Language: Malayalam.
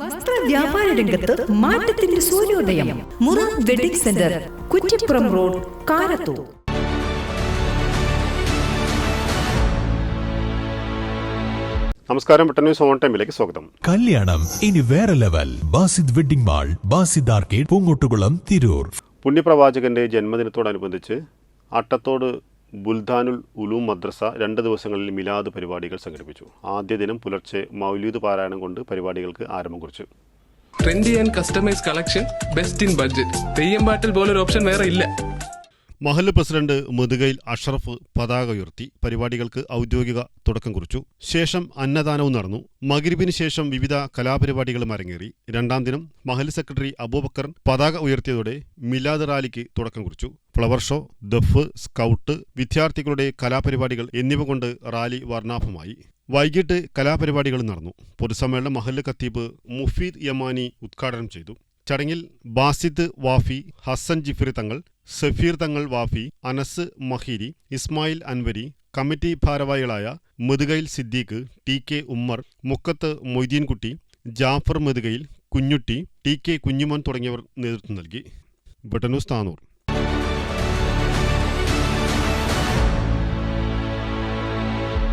വസ്ത്ര വ്യാപാര രംഗത്ത് മാറ്റത്തിന്റെ സൂര്യോദയം. Mura wedding centre Kuttippuram road Karathur. നമസ്കാരം ന്യൂസ് ഓൺ ടൈമിലേക്ക് സ്വാഗതം. കല്യാണം ഇനി വേറെ level. Basid wedding mall Basid arcade Poonkottukulam Tirur. പുണ്യപ്രവാചകന്റെ ജന്മദിനത്തോടനുബന്ധിച്ച് അട്ടത്തോട് ബുൽദാനുൽ ഉലൂം മദ്രസ രണ്ട് ദിവസങ്ങളിൽ മിലാദ് പരിപാടികൾ സംഘടിപ്പിച്ചു. ആദ്യ ദിനം പുലർച്ചെ മൗലൂദ് പാരായണം കൊണ്ട് പരിപാടികൾക്ക് ആരംഭം കുറിച്ചു. Trendy and customise collection best in budget Theyyam പാട്ടിൽ പോലൊരു ഓപ്ഷൻ വേറെ ഇല്ല. മഹല്ല് പ്രസിഡന്റ് മുതുകയിൽ അഷറഫ് പതാക ഉയർത്തി പരിപാടികൾക്ക് ഔദ്യോഗിക തുടക്കം കുറിച്ചു. ശേഷം അന്നദാനവും നടന്നു. മകരിബിന് ശേഷം വിവിധ കലാപരിപാടികളും അരങ്ങേറി. രണ്ടാം ദിനം മഹല്ല് സെക്രട്ടറി അബൂബക്കർ പതാക ഉയർത്തിയതോടെ മിലാദ് റാലിക്ക് തുടക്കം കുറിച്ചു. ഫ്ലവർ ഷോ ദഫ് സ്കൗട്ട് വിദ്യാർത്ഥികളുടെ കലാപരിപാടികൾ എന്നിവ കൊണ്ട് റാലി വർണാഭമായി. വൈകിട്ട് കലാപരിപാടികൾ നടന്നു. പൊതുസമ്മേളനം മഹല്ല് ഖത്തീബ് മുഫീദ് യമാനി ഉദ്ഘാടനം ചെയ്തു. ചടങ്ങിൽ ബാസിദ് വാഫി ഹസൻ ജിഫ്രി തങ്ങൾ സഫീർ തങ്ങൾ വാഫി അനസ് മഹീരി ഇസ്മായിൽ അൻവരി കമ്മിറ്റി ഭാരവാഹികളായ Muthukayil Siddique T K Ummer Mukkath Moideenkutty Jafar Muthukayil Kunjutty T K Kunjumon തുടങ്ങിയവർ നേതൃത്വം നൽകി. ബ്രിട്ടനൂസ് താനൂർ.